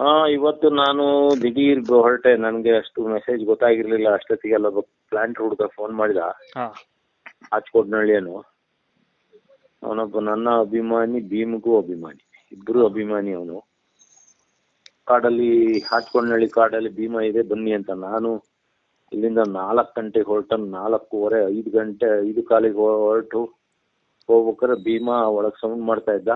ಹಾ ಇವತ್ತು ನಾನು ದಿಢೀರ್ ಹೊರಟೆ ನನಗೆ ಅಷ್ಟು ಮೆಸೇಜ್ ಗೊತ್ತಾಗಿರ್ಲಿಲ್ಲ ಅಷ್ಟೊತ್ತಿಗೆಲ್ಲ ಪ್ಲಾಂಟ್ ಹುಡುಗ ಫೋನ್ ಮಾಡಿದ. ಹಾಂ. ಅವನು ಅವನೊಬ್ಬ ನನ್ನ ಅಭಿಮಾನಿ ಭೀಮ್ಗೂ ಅಭಿಮಾನಿ. ಇಬ್ರು ಅಭಿಮಾನಿ ಅವನು. ಕಾಡಲ್ಲಿ ಹಾಚ್ಕೊಂಡ್ನಳ್ಳಿ ಕಾಡಲ್ಲಿ ಭೀಮ ಇದೆ ಬನ್ನಿ ಅಂತ. ನಾನು ಇಲ್ಲಿಂದ ನಾಲ್ಕು ಗಂಟೆಗೆ ಹೊರಟ ನಾಲ್ಕೂವರೆ ಐದು ಗಂಟೆ ಐದು ಕಾಲಿಗೆ ಹೊರಟು ಹೋಗ್ಬೇಕಾದ್ರೆ ಭೀಮ ಒಳಗೆ ಸೌಂಡ್ ಮಾಡ್ತಾ ಇದ್ದ.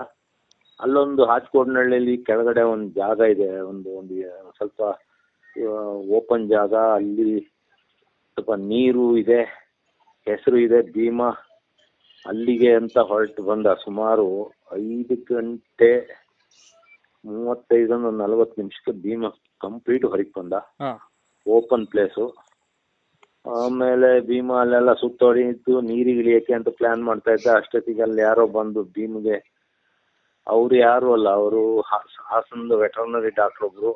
ಅಲ್ಲೊಂದು ಹಾಚ್ಕೋಡ್ನಳ್ಳಿಯಲ್ಲಿ ಕೆಳಗಡೆ ಒಂದು ಜಾಗ ಇದೆ ಒಂದು ಒಂದು ಸ್ವಲ್ಪ ಓಪನ್ ಜಾಗ. ಅಲ್ಲಿ ಸ್ವಲ್ಪ ನೀರು ಇದೆ ಹೆಸರು ಇದೆ ಭೀಮ. ಅಲ್ಲಿಗೆ ಅಂತ ಹೊರಟು ಬಂದ ಸುಮಾರು ಐದು ಗಂಟೆ ಮೂವತ್ತೈದೊಂದು ನಲವತ್ತು ನಿಮಿಷಕ್ಕೆ ಭೀಮ ಕಂಪ್ಲೀಟ್ ಹೊರಗೆ ಬಂದ. ಓಪನ್ ಪ್ಲೇಸು ಆಮೇಲೆ ಭೀಮ ಅಲ್ಲೆಲ್ಲ ಸುತ್ತೊಡಿತು ನೀರಿಗೆ ಇಳಿಯಕ್ಕೆ ಅಂತ ಪ್ಲಾನ್ ಮಾಡ್ತಾ ಇದ್ದ. ಅಷ್ಟೊತ್ತಿಗೆ ಅಲ್ಲಿ ಯಾರೋ ಬಂದು ಭೀಮ್ಗೆ ಅವ್ರು ಯಾರು ಅಲ್ಲ ಅವರು ಹಾಸನದ ವೆಟರ್ನರಿ ಡಾಕ್ಟರ್ ಒಬ್ರು.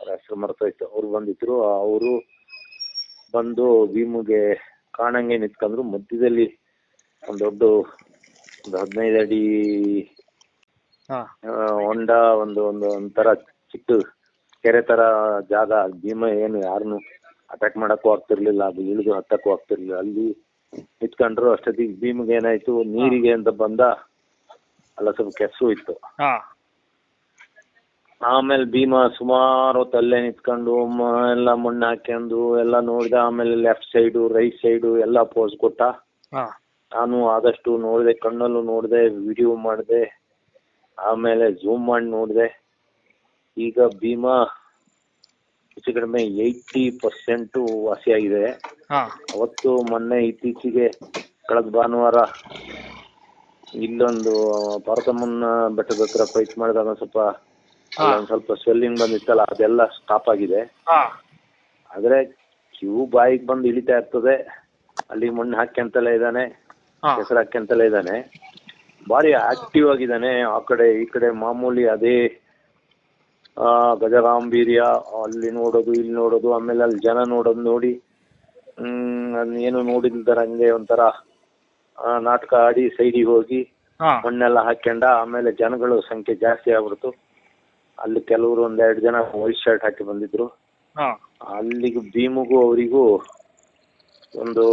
ಅವ್ರ ಹೆಸರು ಮರ್ತೋಯ್ತು ಅವ್ರು ಬಂದಿದ್ರು. ಅವರು ಬಂದು ಭೀಮುಗೆ ಕಾಣಂಗೆ ನಿಂತ್ಕೊಂಡ್ರು ಮಧ್ಯದಲ್ಲಿ ಒಂದ್ ದೊಡ್ಡ ಒಂದು ಹದಿನೈದು ಅಡಿ ಹೊಂಡ ಒಂದು ಒಂದು ಒಂಥರ ಚಿಕ್ಕ ಕೆರೆ ತರ ಜಾಗ. ಭೀಮ ಏನು ಯಾರನ್ನು ಅಟ್ಯಾಕ್ ಮಾಡಕ್ಕೂ ಆಗ್ತಿರ್ಲಿಲ್ಲ. ಅದು ಇಳಿದು ಹತ್ತಕ್ಕೂ ಆಗ್ತಿರ್ಲಿಲ್ಲ. ಅಲ್ಲಿ ನಿತ್ಕೊಂಡ್ರು ಅಷ್ಟೊತ್ತಿಗೆ ಭೀಮ್ಗೆ ಏನಾಯ್ತು? ನೀರಿಗೆ ಅಂತ ಬಂದ. ಅಲ್ಲ ಸ್ವಲ್ಪ ಕೆಸು ಇತ್ತು. ಆಮೇಲೆ ಭೀಮ ಸುಮಾರು ಹೊತ್ತು ಅಲ್ಲೇ ನಿಂತ್ಕೊಂಡು ಎಲ್ಲ ಮಣ್ಣು ಹಾಕ್ಯಂಡು ಎಲ್ಲ ನೋಡಿದ ಆಮೇಲೆ ಲೆಫ್ಟ್ ಸೈಡ್ ರೈಟ್ ಸೈಡ್ ಎಲ್ಲ ಪೋಸ್ ಕೊಟ್ಟ. ನಾನು ಆದಷ್ಟು ನೋಡಿದೆ ಕಣ್ಣಲ್ಲೂ ನೋಡಿದೆ ವಿಡಿಯೋ ಮಾಡಿದೆ ಆಮೇಲೆ ಝೂಮ್ ಮಾಡಿ ನೋಡಿದೆ. ಈಗ ಭೀಮ ಹೆಚ್ಚು ಕಡಿಮೆ ಏಯ್ಟಿ ಪರ್ಸೆಂಟ್ ವಾಸಿಯಾಗಿದೆ ಅವತ್ತು ಮೊನ್ನೆ ಇತ್ತೀಚೆಗೆ ಕಳೆದ ಭಾನುವಾರ ಇಲ್ಲೊಂದು ಪಾರ್ವತಮ್ಮನ ಬೆಟ್ಟದ ಹತ್ರ ಫೈಟ್ ಮಾಡಿದಾಗ ಸ್ವಲ್ಪ ಅಲ್ಲೊಂದ್ ಸ್ವಲ್ಪ ಸ್ವೆಲ್ಲಿಂಗ್ ಬಂದಿತ್ತಲ್ಲ ಅದೆಲ್ಲ ಸ್ಟಾಪ್ ಆಗಿದೆ. ಹಾಂ. ಆದ್ರೆ ಕ್ಯೂ ಬಾಯಿಗೆ ಬಂದು ಇಳಿತಾ ಇರ್ತದೆ. ಅಲ್ಲಿ ಮಣ್ಣು ಹಾಕ್ಯಂತಲೇ ಇದ್ದಾನೆ ಹಾಂ. ಹೆಸರು ಹಾಕ್ಯಂತಲೇ ಇದ್ದಾನೆ. ಬಾರಿ ಆಕ್ಟಿವ್ ಆಗಿದ್ದಾನೆ ಆ ಕಡೆ ಈ ಕಡೆ ಮಾಮೂಲಿ ಅದೇ ಆ, ಗಜಗಾಂಭೀರ್ಯ ಅಲ್ಲಿ ನೋಡೋದು ಇಲ್ಲಿ ನೋಡೋದು ಆಮೇಲೆ ಅಲ್ಲಿ ಜನ ನೋಡೋದು ನೋಡಿ ಹ್ಮ್ ಅದ್ನ ಏನು ನೋಡಿಲ್ದರ ಹಂಗೆ ಒಂಥರ ಆ, ನಾಟಕ ಆಡಿ ಸೈಡಿಗೆ ಹೋಗಿ ಹಾಂ. ಮಣ್ಣೆಲ್ಲ ಹಾಕ್ಯಂಡ ಆಮೇಲೆ ಜನಗಳು ಸಂಖ್ಯೆ ಜಾಸ್ತಿ ಆಗ್ಬಿಡ್ತು. ಅಲ್ಲಿ ಕೆಲವರು ಒಂದೆರಡು ಜನ ವೈಟ್ ಶರ್ಟ್ ಹಾಕಿ ಬಂದಿದ್ರು. ಹಾ. ಅಲ್ಲಿಗೆ ಭೀಮುಗೂ ಅವರಿಗೂ ಒಂದು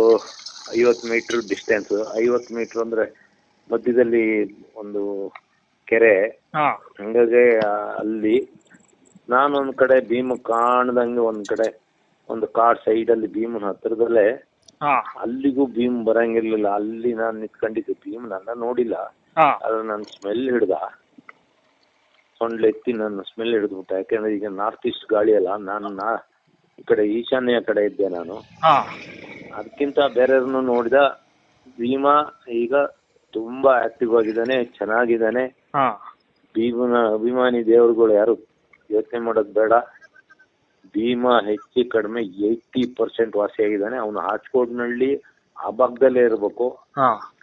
ಐವತ್ ಮೀಟರ್ ಡಿಸ್ಟೆನ್ಸ್ ಐವತ್ ಮೀಟರ್ ಅಂದ್ರೆ ಮಧ್ಯದಲ್ಲಿ ಒಂದು ಕೆರೆ. ಹಾ. ಹಂಗಾಗಿ ಅಲ್ಲಿ ಅಲ್ಲಿ ನಾನೊಂದ್ ಕಡೆ ಭೀಮ ಕಾಣ್ದಂಗೆ ಒಂದ್ ಕಡೆ ಒಂದು ಕಾರ್ ಸೈಡ್ ಅಲ್ಲಿ ಭೀಮನ ಹತ್ರದಲ್ಲೇ ಅಲ್ಲಿಗೂ ಭೀಮ್ ಬರಂಗಿರ್ಲಿಲ್ಲ. ಅಲ್ಲಿ ನಾನು ನಿಂತ್ಕೊಂಡಿದ್ದೆ. ಭೀಮ್ ನನ್ನ ನೋಡಿಲ್ಲ. ಆದ್ರೆ ನಾನು ಸ್ಮೆಲ್ ಹಿಡ್ದ. ಸೊಂಡ್ಲು ಎತ್ತಿ ನನ್ನ ಸ್ಮೆಲ್ ಹಿಡಿದ್ಬಿಟ್ಟೆ. ಯಾಕಂದ್ರೆ ಈಗ ನಾರ್ತ್ ಈಸ್ಟ್ ಗಾಳಿ ಅಲ್ಲ. ನಾನು ನಾ ಈ ಕಡೆ ಈಶಾನ್ಯ ಕಡೆ ಇದ್ದೆ ನಾನು. ಅದಕ್ಕಿಂತ ಬೇರೆಯವ್ರನ್ನು ನೋಡಿದ ಭೀಮ ಈಗ ತುಂಬಾ ಆಕ್ಟಿವ್ ಆಗಿದ್ದಾನೆ ಚೆನ್ನಾಗಿದ್ದಾನೆ. ಭೀಮನ ಅಭಿಮಾನಿ ದೇವರುಗಳು ಯಾರು ಯೋಚನೆ ಮಾಡೋದು ಬೇಡ. ಭೀಮ ಹೆಚ್ಚು ಕಡಿಮೆ ಏಯ್ಟಿ ಪರ್ಸೆಂಟ್ ವಾಸಿಯಾಗಿದ್ದಾನೆ ಅವನು ಹಾಚ್ಕೋಡ್ನಳ್ಳಿ ಆ ಭಾಗದಲ್ಲೇ ಇರಬೇಕು.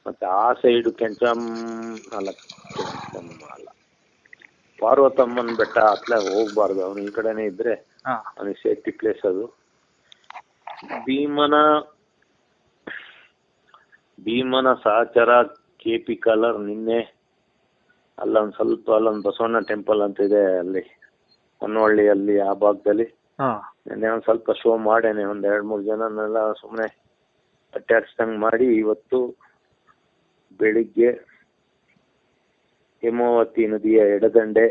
ಮತ್ತೆ ಆ ಸೈಡ್ ಕೆಂಚಮ್ ಅಲ್ಲ ಕೆಂಚಮ್ಮ ಅಲ್ಲ. ಪಾರ್ವತಮ್ಮನ ಬೆಟ್ಟ ಅತ್ಲೆ ಹೋಗ್ಬಾರ್ದು. ಅವನು ಈ ಕಡೆನೆ ಇದ್ರೆ ಅವನಿಗೆ ಸೇಫ್ಟಿ ಪ್ಲೇಸ್ ಅದು. ಭೀಮನ ಭೀಮನ ಸಹಚರ ಕೆ ಪಿ ಕಲರ್ ನಿನ್ನೆ ಅಲ್ಲೊಂದು ಸ್ವಲ್ಪ ಅಲ್ಲೊಂದು ಬಸವಣ್ಣ ಟೆಂಪಲ್ ಅಂತ ಇದೆ ಅಲ್ಲಿ ಹೊನ್ನವಳ್ಳಿಯಲ್ಲಿ ಆ ಭಾಗದಲ್ಲಿ. ನಿನ್ನೆ ಒಂದ್ ಸ್ವಲ್ಪ ಶೋ ಮಾಡೇನೆ ಒಂದ್ ಎರಡ್ ಮೂರ್ ಜನನೆಲ್ಲ ಸುಮ್ಮನೆ ಅಟ್ಟಾಡ್ಸ್ದಂಗ್ ಮಾಡಿ ಇವತ್ತು ಬೆಳಿಗ್ಗೆ ಹೇಮಾವತಿ ನದಿಯ ಎಡದಂಡೆ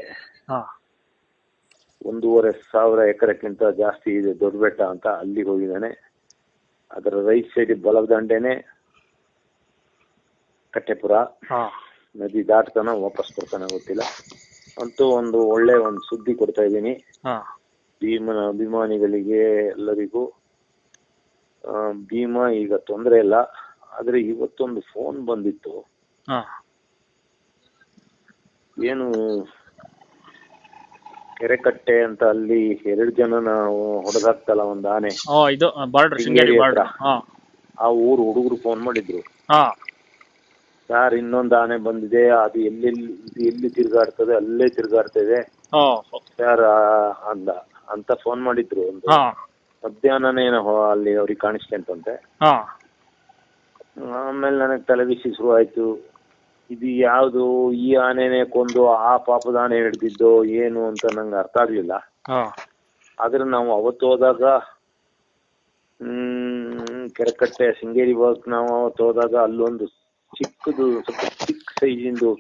ಒಂದೂವರೆ ಸಾವಿರ ಎಕರೆಕ್ಕಿಂತ ಜಾಸ್ತಿ ಇದೆ ದೊಡ್ಡ ಬೆಟ್ಟ ಅಂತ ಅಲ್ಲಿ ಹೋಗಿದ್ದಾನೆ. ಅದರ ರೈಟ್ ಸೈಡ್ ಬಲದಂಡೆನೆ ಕಟ್ಟೆಪುರ. ನದಿ ದಾಟ್ತಾನ ವಾಪಸ್ ಬರ್ತಾನೆ ಗೊತ್ತಿಲ್ಲ. ಅಂತೂ ಒಂದು ಒಳ್ಳೆ ಒಂದು ಸುದ್ದಿ ಕೊಡ್ತಾ ಇದ್ದೀನಿ. ಭೀಮನ ಅಭಿಮಾನಿಗಳಿಗೆ ಎಲ್ಲರಿಗೂ ಭೀಮ ಈಗ ತೊಂದರೆ ಇಲ್ಲ ಆದ್ರೆ ಇವತ್ತೊಂದು ಫೋನ್ ಬಂದಿತ್ತು. ಏನು ಕೆರೆಕಟ್ಟೆ ಅಂತ ಅಲ್ಲಿ ಎರಡು ಜನ ನಾವು ಹೊಡೆದಾಕ್ತಲ್ಲ ಒಂದ್ ಆನೆ. ಇದು. ಆ ಊರು ಹುಡುಗರು ಫೋನ್ ಮಾಡಿದ್ರು. ಸರ್ ಇನ್ನೊಂದು ಆನೆ ಬಂದಿದೆ ಅದು ಎಲ್ಲೆಲ್ಲಿ ಎಲ್ಲಿ ತಿರ್ಗಾಡ್ತದೆ ಅಲ್ಲೇ ತಿರ್ಗಾಡ್ತದೆ. ಸರ್ ಅಂದ. ಅಂತ ಫೋನ್ ಮಾಡಿದ್ರು ಒಂದು ಹಾಂ. ಮಧ್ಯಾಹ್ನನೇ ಏನೋ ಹೊ- ಅಲ್ಲಿ ಅವ್ರಿಗೆ ಕಾಣಿಸ್ಕೊಂತಂತೆ ಆಮೇಲೆ ಆಮೇಲೆ ನನಗೆ ತಲೆಬಿಸಿ ಶುರು ಆಯ್ತು. ಇದು ಯಾವುದು ಈ ಆನೆನೇ ಕೊಂದು ಆ ಪಾಪದ ಆನೆ ಹಿಡ್ದಿದ್ದು ಏನು ಅಂತ ನಂಗೆ ಅರ್ಥ ಆಗ್ಲಿಲ್ಲ. ಹಾ. ಆದ್ರೆ ನಾವು ಅವತ್ತು ಹೋದಾಗ ಹ್ಮ್ ಕೆರೆಕಟ್ಟೆ ಶೃಂಗೇರಿ ಭಾಗಕ್ಕೆ ನಾವು ಅವತ್ತು ಹೋದಾಗ ಅಲ್ಲೊಂದು ಚಿಕ್ಕದು ಸ್ವಲ್ಪ ಚಿಕ್ಕ ಸೈಜಿಂದು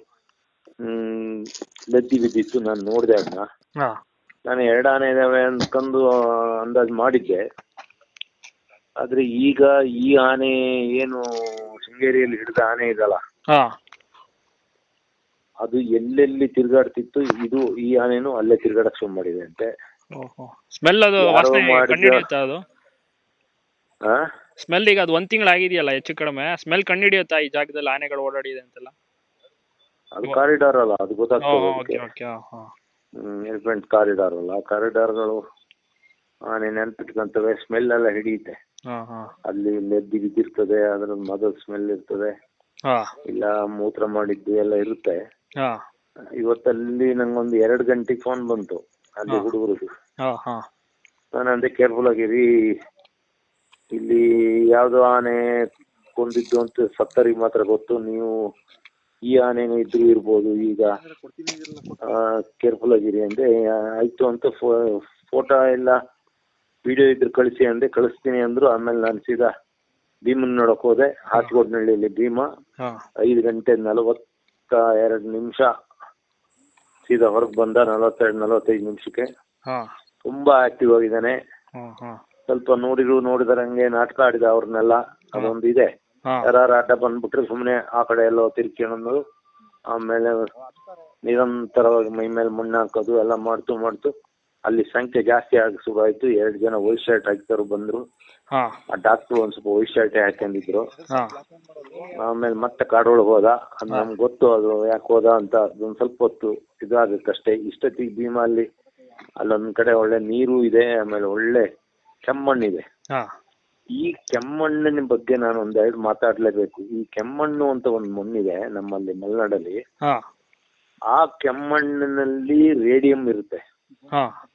ಹ್ಮ್ ಲದ್ದಿ ಬಿದ್ದಿತ್ತು. ನಾನು ನೋಡಿದೆ ಅದನ್ನ. ಹಾ. ನಾನು ಎರಡು ಆನೆ ಇದಾವೆ ಅನ್ಕೊಂಡು ಅಂದಾಜು ಮಾಡಿದ್ದೆ. ಆದ್ರೆ ಈಗ ಈ ಆನೆ ಏನು ಶೃಂಗೇರಿಯಲ್ಲಿ ಹಿಡಿದ ಆನೆ ಇದಲ್ಲ. ಅದು ಎಲ್ಲೆಲ್ಲಿ ತಿರ್ಗಾಡ್ತಿತ್ತು ಇದು ಈ ಆನೆನು ಅಲ್ಲೇ ತಿರ್ಗಾಡಕ್ ಶುರು ಮಾಡಿದೆ ಅಂತೆ. ಸ್ಮೆಲ್ ಅದು ಅದು? ಸ್ಮೆಲ್ ಈಗ ಅದು ಒಂದ್ ತಿಂಗಳು ಆಗಿದೆಯಲ್ಲ ಹೆಚ್ಚು ಕಡಿಮೆ. ಸ್ಮೆಲ್ ಕಂಡಿಡಿಯುತ್ತಾ ಈ ಜಾಗದಲ್ಲಿ ಆನೆಗಳು ಓಡಾಡಿದೆ ಅಂತೆಲ್ಲ? ಅದು ಕಾರಿಡಾರ್ ಅಲ್ಲ ಅದು ಗೊತ್ತಾಗ್ತದೆ ಎಲಿಫೆಂಟ್ ಕಾರಿಡಾರ್ ಅಲ್ಲ ಕಾರಿಡಾರ್ಗಳು ಆನೆ ನೆನ್ಪಿಟ್ಕೊಂತವೆ ಸ್ಮೆಲ್ ಎಲ್ಲ ಹಿಡಿಯುತ್ತೆ. ಅಲ್ಲಿ ಲೆದ್ದಿ ಬಿದ್ದಿರ್ತದೆ ಅದ್ರ ಮದದ ಸ್ಮೆಲ್ ಇರ್ತದೆ. ಇಲ್ಲ ಮೂತ್ರ ಮಾಡಿದ್ದು ಎಲ್ಲ ಇರುತ್ತೆ. ಇವತ್ತಲ್ಲಿ ನಂಗೊಂದು ಎರಡು ಗಂಟೆಗೆ ಫೋನ್ ಬಂತು ಅಲ್ಲಿ. ಹುಡುಗರದು. ನಾನು ಅಂದೆ ಕೇರ್ಫುಲ್ ಆಗಿರಿ. ಇಲ್ಲಿ ಯಾವ್ದೋ ಆನೆ ಕೊಂದಿದ್ದು ಅಂತ ಸತ್ತರಿಗೆ ಮಾತ್ರ ಗೊತ್ತು. ನೀವು ಈ ಆನೆನೂ ಇದ್ರೂ ಇರ್ಬೋದು. ಈಗ ಕೇರ್ಫುಲ್ ಆಗಿರಿ ಅಂದೆ ಆಯ್ತು ಅಂತ ಫೋಟೋ ಎಲ್ಲ ವಿಡಿಯೋ ಇದ್ರೆ ಕಳಿಸಿ ಅಂದೆ ಕಳಿಸ್ತೀನಿ ಅಂದ್ರು ಆಮೇಲೆ ನಾನು ಸೀದಾ ಭೀಮನ್ ನೋಡಕ್ ಹೋದೆ. ಹಾಸ್ಕೋಟ್ನಳ್ಳಿಯಲ್ಲಿ ಭೀಮ. ಐದು ಗಂಟೆ ನಲವತ್ತ ಎರಡು ನಿಮಿಷ ಸೀದಾ ಹೊರಗೆ ಬಂದ ನಲವತ್ತೆರಡು ನಲವತ್ತೈದು ನಿಮಿಷಕ್ಕೆ. ತುಂಬಾ ಆಕ್ಟಿವ್ ಆಗಿದ್ದಾನೆ. ಸ್ವಲ್ಪ ನೋಡಿದ್ರು ನೋಡಿದಾರಂಗೆ ನಾಟಕ ಆಡಿದ ಅವ್ರನ್ನೆಲ್ಲ ಅದೊಂದು ಇದೆ ಯಾರು ಆಟ ಬಂದ್ಬಿಟ್ರೆ ಸುಮ್ಮನೆ ಆ ಕಡೆ ಎಲ್ಲೋ ತಿರ್ಕೊಂಡು ಆಮೇಲೆ ನಿರಂತರವಾಗಿ ಮೈ ಮೇಲೆ ಮಣ್ಣು ಹಾಕೋದು ಎಲ್ಲ ಮಾಡ್ತು ಮಾಡ್ತು. ಅಲ್ಲಿ ಸಂಖ್ಯೆ ಜಾಸ್ತಿ ಆಗಿ ಆಯ್ತು ಎರಡು ಜನ ವೈಟ್ ಶರ್ಟ್ ಹಾಕಿದವರು ಬಂದ್ರು. ಆ ಡಾಕ್ಟರ್ ಒಂದ್ ಸ್ವಲ್ಪ ವೈಟ್ ಶರ್ಟ್ ಹಾಕೊಂಡಿದ್ರು ಆಮೇಲೆ ಮತ್ತೆ ಕಾಡೊಳಗೆ ಹೋದ. ನಮ್ಗೆ ಗೊತ್ತು ಅದು ಯಾಕೆ ಹೋದ ಅಂತ. ಅದೊಂದ್ ಸ್ವಲ್ಪ ಹೊತ್ತು ಇದಾಗುತ್ತಷ್ಟೇ ಇಷ್ಟೊತ್ತಿಗೆ ಭೀಮಾ ಅಲ್ಲಿ ಅಲ್ಲೊಂದ್ ಕಡೆ ಒಳ್ಳೆ ನೀರು ಇದೆ ಆಮೇಲೆ ಒಳ್ಳೆ ಕೆಮ್ಮಣ್ಣಿದೆ. ಈ ಕೆಮ್ಮಣ್ಣಿನ ಬಗ್ಗೆ ನಾನು ಒಂದೆರಡು ಮಾತಾಡ್ಲೇಬೇಕು. ಈ ಕೆಮ್ಮಣ್ಣು ಅಂತ ಒಂದು ಮಣ್ಣಿದೆ ನಮ್ಮಲ್ಲಿ ಮಲೆನಾಡಲ್ಲಿ. ಆ ಕೆಮ್ಮಣ್ಣಿನಲ್ಲಿ ರೇಡಿಯಂ ಇರುತ್ತೆ.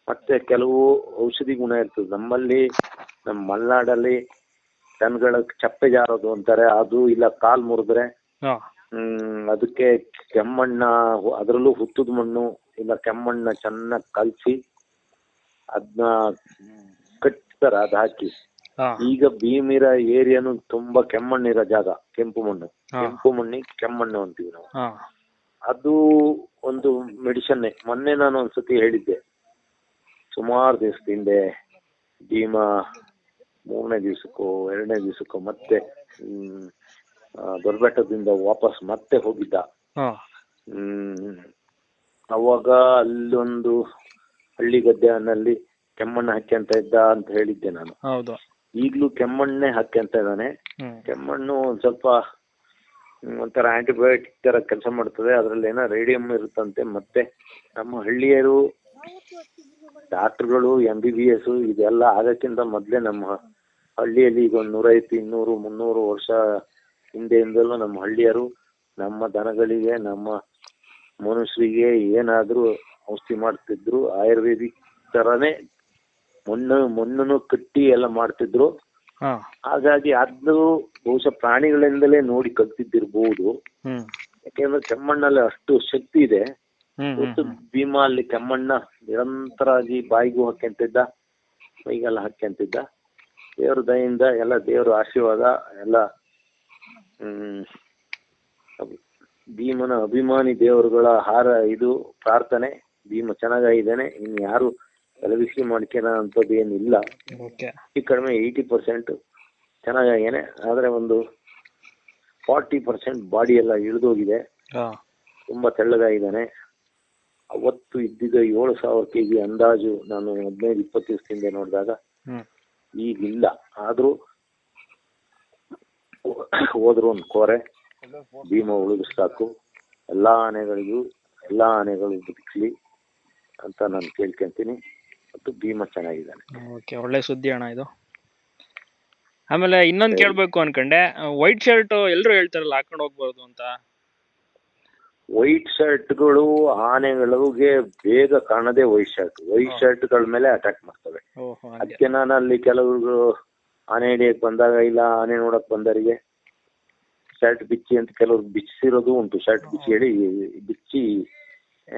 ಮತ್ತೆ ಕೆಲವು ಔಷಧಿ ಗುಣ ಇರ್ತದೆ. ನಮ್ಮಲ್ಲಿ ನಮ್ಮ ಮಲೆನಾಡಲ್ಲಿ ದನಗಳ ಚಪ್ಪೆ ಜಾರೋದು ಅಂತಾರೆ. ಅದು ಇಲ್ಲ ಕಾಲ್ ಮುರಿದ್ರೆ. ಹ್ಮ್ ಅದಕ್ಕೆ ಕೆಮ್ಮಣ್ಣ ಅದರಲ್ಲೂ ಹುತ್ತದ ಮಣ್ಣು ಇಲ್ಲ ಕೆಮ್ಮಣ್ಣ ಚೆನ್ನಾಗಿ ಕಲಸಿ ಅದನ್ನ ಕಟ್ತಾರ ಅದ್ ಹಾಕಿ. ಈಗ ಭೀಮಿರ ಏರಿಯಾನು ತುಂಬಾ ಕೆಮ್ಮಣ್ಣಿರೋ ಜಾಗ ಕೆಂಪು ಮಣ್ಣು. ಕೆಂಪು ಮಣ್ಣಿಗೆ ಕೆಮ್ಮಣ್ಣು ಅಂತೀವಿ ನಾವು. ಅದು ಒಂದು ಮೆಡಿಸನ್ನೇ. ಮೊನ್ನೆ ನಾನು ಒಂದ್ಸತಿ ಹೇಳಿದ್ದೆ. ಸುಮಾರು ದಿವಸದ ಹಿಂದೆ ಭೀಮ ಮೂರನೇ ದಿವಸಕ್ಕೋ ಎರಡನೇ ದಿವಸಕ್ಕೋ ಮತ್ತೆ ದೊಡ್ಡಬೆಟ್ಟದಿಂದ ವಾಪಸ್ ಮತ್ತೆ ಹೋಗಿದ್ದ. ಅವಾಗ ಅಲ್ಲೊಂದು ಹಳ್ಳಿ ಗದ್ದೆನಲ್ಲಿ ಕೆಮ್ಮಣ್ಣು ಅಂತ ಇದ್ದ ಅಂತ ಹೇಳಿದ್ದೆ ನಾನು. ಹೌದು. ಈಗಲೂ ಕೆಮ್ಮಣ್ಣೆ ಹಾಕ್ಯಂತ ಇದ್ದಾನೆ. ಕೆಮ್ಮಣ್ಣು ಒಂದ್ ಸ್ವಲ್ಪ ಒಂಥರ ಆಂಟಿಬಯೋಟಿಕ್ ತರ ಕೆಲಸ ಮಾಡ್ತದೆ. ಅದ್ರಲ್ಲಿ ಏನೋ ರೇಡಿಯಂ ಇರುತ್ತಂತೆ. ಮತ್ತೆ ನಮ್ಮ ಹಳ್ಳಿಯರು ಡಾಕ್ಟರ್ಗಳು ಎಂ ಬಿ ಬಿ ಎಸ್ ಇದೆಲ್ಲ ಆಗಕ್ಕಿಂತ ಮೊದಲೇ ನಮ್ಮ ಹಳ್ಳಿಯಲ್ಲಿ ಈಗ ಒಂದು ನೂರೈವತ್ತು ಇನ್ನೂರು ಮುನ್ನೂರು ವರ್ಷ ಹಿಂದೆಯಿಂದಲೂ ನಮ್ಮ ಹಳ್ಳಿಯರು ನಮ್ಮ ದನಗಳಿಗೆ ನಮ್ಮ ಮನುಷ್ಯರಿಗೆ ಏನಾದ್ರೂ ಔಷಧಿ ಮಾಡ್ತಿದ್ರು. ಆಯುರ್ವೇದಿಕ್ ತರನೇ ಮಣ್ಣು ಮಣ್ಣನ್ನು ಕಟ್ಟಿ ಎಲ್ಲ ಮಾಡ್ತಿದ್ರು. ಹಾಗಾಗಿ ಅದು ಬಹುಶಃ ಪ್ರಾಣಿಗಳಿಂದಲೇ ನೋಡಿ ಕಲ್ತಿದ್ದಿರ್ಬಹುದು ಯಾಕೆಂದ್ರೆ ಕೆಮ್ಮಣ್ಣಲ್ಲಿ ಅಷ್ಟು ಶಕ್ತಿ ಇದೆ. ಮತ್ತು ಭೀಮಾ ಅಲ್ಲಿ ಕೆಮ್ಮಣ್ಣ ನಿರಂತರವಾಗಿ ಬಾಯಿಗೂ ಹಾಕ್ಯಂತಿದ್ದ ಮೈಗೆಲ್ಲ ಹಾಕ್ಯಂತಿದ್ದ. ದೇವ್ರ ದಯಿಂದ ಎಲ್ಲ ದೇವ್ರ ಆಶೀರ್ವಾದ ಎಲ್ಲ ಹ್ಮ್ ಭೀಮನ ಅಭಿಮಾನಿ ದೇವರುಗಳ ಹಾರ ಇದು ಪ್ರಾರ್ಥನೆ. ಭೀಮ ಚೆನ್ನಾಗಿದ್ದಾನೆ ಇನ್ನು ಯಾರು ತಲೆಬಿಸಿ ಮಾಡ್ಕೊಳ ಅಂತದ್ದು ಏನಿಲ್ಲ. ಈ ಕಡಿಮೆ ಏಯ್ಟಿ ಪರ್ಸೆಂಟ್ ಚೆನ್ನಾಗಾಗ್ಯಾನೆ ಆದರೆ ಒಂದು ಫಾರ್ಟಿ ಪರ್ಸೆಂಟ್ ಬಾಡಿ ಎಲ್ಲ ಇಳಿದೋಗಿದೆ. ತುಂಬಾ ತೆಳ್ಳಗಾಗಿದ್ದಾನೆ. ಅವತ್ತು ಇದ್ದಿದ್ದ ಏಳು ಸಾವಿರ ಕೆ ಜಿ ಅಂದಾಜು ನಾನು ಹದಿನೈದು ಇಪ್ಪತ್ತು ದಿವಸದಿಂದ ನೋಡಿದಾಗ ಈಗ ಈಗಿಲ್ಲ. ಆದ್ರೂ ಹೋದ್ರು ಒಂದು ಕೋರೆ ಭೀಮ ಉಳಿದು ಸಾಕು. ಎಲ್ಲಾ ಆನೆಗಳಿಗೂ ಎಲ್ಲಾ ಆನೆಗಳು ಬದುಕಲಿ ಅಂತ ನಾನು ಕೇಳ್ಕೊಂತೀನಿ. ಮತ್ತು ಭೀಮ ಚೆನ್ನಾಗಿದ್ದಾನೆ. ಓಕೆ ಒಳ್ಳೆ ಸುದ್ದಿ ಅಣ್ಣ ಇದು. ಆಮೇಲೆ ಇನ್ನೊಂದು ಕೇಳ್ಬೇಕು ಅನ್ಕಂಡೆ ವೈಟ್ ಶರ್ಟ್ ಎಲ್ರು ಹೇಳ್ತಾರಲ್ಲ ಹಾಕೊಂಡು ಹೋಗ್ಬಾರ್ದು ಅಂತ? ವೈಟ್ ಶರ್ಟ್ಗಳು ಆನೆಗಳಿಗೆ ಬೇಗ ಕಾಣದೆ ವೈಟ್ ಶರ್ಟ್ ವೈಟ್ ಶರ್ಟ್ಗಳ ಮೇಲೆ ಅಟ್ಯಾಕ್ ಮಾಡ್ತವೆ. ಅದಕ್ಕೆ ನಾನು ಅಲ್ಲಿ ಕೆಲವರು ಆನೆ ಹಿಡಿಯಕ್ ಬಂದಾಗ ಇಲ್ಲ ಆನೆ ನೋಡಕ್ ಬಂದವರಿಗೆ ಶರ್ಟ್ ಬಿಚ್ಚಿ ಅಂತ ಕೆಲವ್ರು ಬಿಚ್ಚಿರೋದು ಉಂಟು. ಶರ್ಟ್ ಬಿಚ್ಚಿ ಹೇಳಿ ಬಿಚ್ಚಿ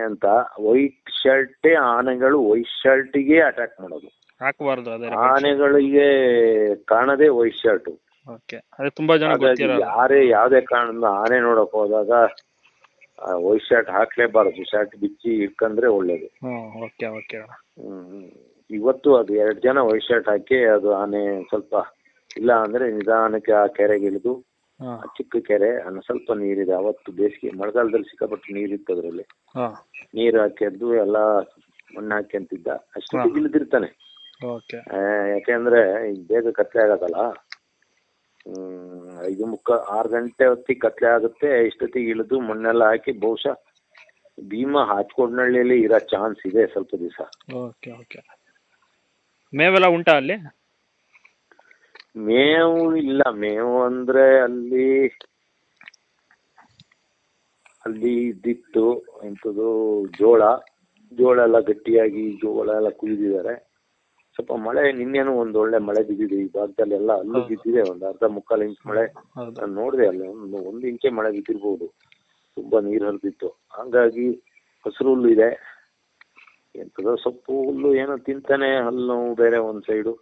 ಅಂತ ವೈಟ್ ಶರ್ಟ್ ಆನೆಗಳು ವೈಟ್ ಶರ್ಟ್ಗೆ ಅಟ್ಯಾಕ್ ಮಾಡೋದು. ಹಾಕಬಾರ್ದು ಆನೆಗಳಿಗೆ ಕಾಣದೇ ವೈಟ್ ಶರ್ಟ್. ತುಂಬಾ ಜನ ಯಾರೇ ಯಾವ್ದೇ ಕಾರಣದಿಂದ ಆನೆ ನೋಡಕ್ ಹೋದಾಗ ವೈಟ್ ಶರ್ಟ್ ಹಾಕ್ಲೇಬಾರದು. ಶರ್ಟ್ ಬಿಚ್ಚಿ ಇಟ್ಕಂದ್ರೆ ಒಳ್ಳೇದು. ಇವತ್ತು ಅದು ಎರಡ್ ಜನ ವೈಟ್ ಶರ್ಟ್ ಹಾಕಿ ಅದು ಆನೆ ಸ್ವಲ್ಪ ಇಲ್ಲ ಅಂದ್ರೆ ನಿಧಾನಕ್ಕೆ ಆ ಕೆರೆಗೆ ಇಳಿದು ಚಿಕ್ಕ ಕೆರೆ ಅನ್ನ ಸ್ವಲ್ಪ ನೀರಿದೆ. ಅವತ್ತು ಬೇಸಿಗೆ ಮಳೆಗಾಲದಲ್ಲಿ ಸಿಕ್ಕಾಪಟ್ಟೆ ನೀರಿತ್ತು ಅದರಲ್ಲಿ. ನೀರ್ ಹಾಕಿ ಹಾಕಿದ್ದು ಎಲ್ಲ ಮಣ್ಣು ಹಾಕ್ಯಂತಿದ್ದ ಅಷ್ಟೊತ್ತಿಗೆ ಇಳಿದಿರ್ತಾನೆ ಓಕೆ. ಆ, ಯಾಕೆಂದ್ರೆ ಈಗ ಬೇಗ ಕತ್ಲೆ ಆಗತ್ತಲ್ಲ? ಹ್ಮ್ ಐದು ಮುಕ್ಕ ಆರು ಗಂಟೆ ಹೊತ್ತಿಗೆ ಕತ್ಲೆ ಆಗುತ್ತೆ. ಇಷ್ಟೊತ್ತಿಗೆ ಇಳಿದು ಮಣ್ಣೆಲ್ಲ ಹಾಕಿ ಬಹುಶಃ ಭೀಮ ಹಾಚ್ಕೊಂಡ್ನಳ್ಳಿಯಲ್ಲಿ ಇರೋ ಚಾನ್ಸ್ ಇದೆ ಸ್ವಲ್ಪ ದಿವಸ. ಮೇವೆಲ್ಲ ಉಂಟಾ ಅಲ್ಲಿ? ಮೇವು ಇಲ್ಲ. ಮೇವು ಅಂದ್ರೆ ಅಲ್ಲಿ ಅಲ್ಲಿ ಇದ್ದಿತ್ತು ಎಂಥದ್ದು ಜೋಳ. ಜೋಳ ಎಲ್ಲ ಗಟ್ಟಿಯಾಗಿ ಜೋಳ ಎಲ್ಲ ಕುಯ್ದಿದ್ದಾರೆ. ಸ್ವಲ್ಪ ಮಳೆ ನಿನ್ನೆನೂ ಒಂದು ಒಳ್ಳೆ ಮಳೆ ಬಿದ್ದಿದೆ ಈ ಭಾಗದಲ್ಲಿ ಎಲ್ಲ. ಅಲ್ಲೂ ಬಿದ್ದಿದೆ ಒಂದು ಅರ್ಧ ಮುಕ್ಕಾಲು ಇಂಚ್ ಮಳೆ. ನಾನು ನೋಡಿದೆ ಅಲ್ಲಿ ಒಂದು ಒಂದ್ ಇಂಚೆ ಮಳೆ ಬಿದ್ದಿರ್ಬಹುದು ತುಂಬಾ ನೀರ್ ಹರಿದಿತ್ತು. ಹಂಗಾಗಿ ಹಸಿರು ಹುಲ್ಲು ಇದೆ. ಎಂತದೋ ಸೊಪ್ಪು ಹುಲ್ಲು ಏನೋ ತಿಂತಾನೆ ಹಲ್ಲು ನೋವು ಬೇರೆ ಒಂದ್ ಸೈಡು.